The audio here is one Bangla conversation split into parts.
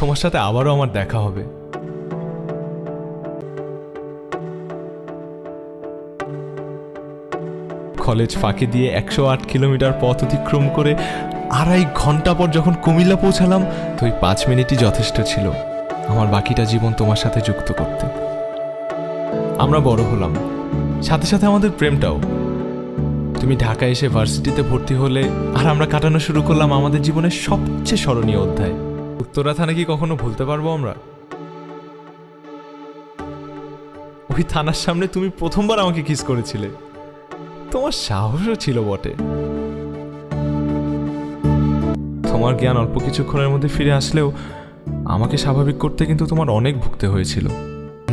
তোমার সাথে আবারও আমার দেখা হবে। কলেজ ফাঁকি দিয়ে একশো আট কিলোমিটার পথ অতিক্রম করে আড়াই ঘণ্টা পর যখন কুমিল্লা পৌঁছালাম, তো ওই পাঁচ মিনিটই যথেষ্ট ছিল। আমার বাকিটা জীবন তোমার সাথে যুক্ত করতে। আমরা বড় হলাম। সাথে সাথে আমাদের প্রেমটাও। তুমি ঢাকা এসে ভার্সিটিতে ভর্তি হলে আর আমরা কাটানো শুরু করলাম আমাদের জীবনের সবচেয়ে স্মরণীয় অধ্যায়। উত্তরা থানা কি কখনো ভুলতে পারব আমরা? ওই থানার সামনে তুমি প্রথমবার আমাকে কিস করেছিলে। তোমার সাহসও ছিল বটে। তোমার জ্ঞান অল্প কিছুক্ষণের মধ্যে ফিরে আসলেও আমাকে স্বাভাবিক করতে কিন্তু তোমার অনেক ভুগতে হয়েছিল।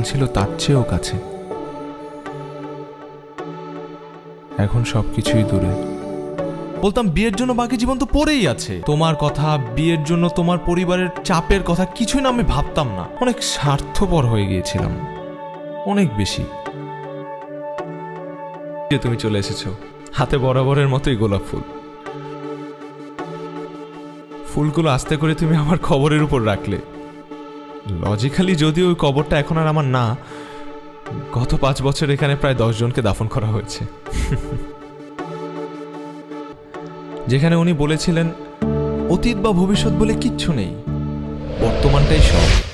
ছিল তার চেয়েও কাছে। এখন সবকিছুই দূরে। বলতাম, বিয়ের জন্য বাকি জীবন তো পড়েই আছে। তোমার কথা, বিয়ের জন্য তোমার পরিবারের চাপের কথা কিছুই না, আমি ভাবতাম না। অনেক স্বার্থপর হয়ে গিয়েছিলাম। অনেক বেশি। যে তুমি চলে এসেছ, হাতে বরাবরের মতোই গোলাপ ফুল। ফুলগুলো আস্তে করে তুমি আমার খবরের উপর রাখলে। লজিক্যালি যদিও ওই কবরটা এখন আর আমার না, গত পাঁচ বছর এখানে প্রায় দশ জনকে দাফন করা হয়েছে। যেখানে উনি বলেছিলেন অতীত বা ভবিষ্যৎ বলে কিচ্ছু নেই। বর্তমানটাই সব।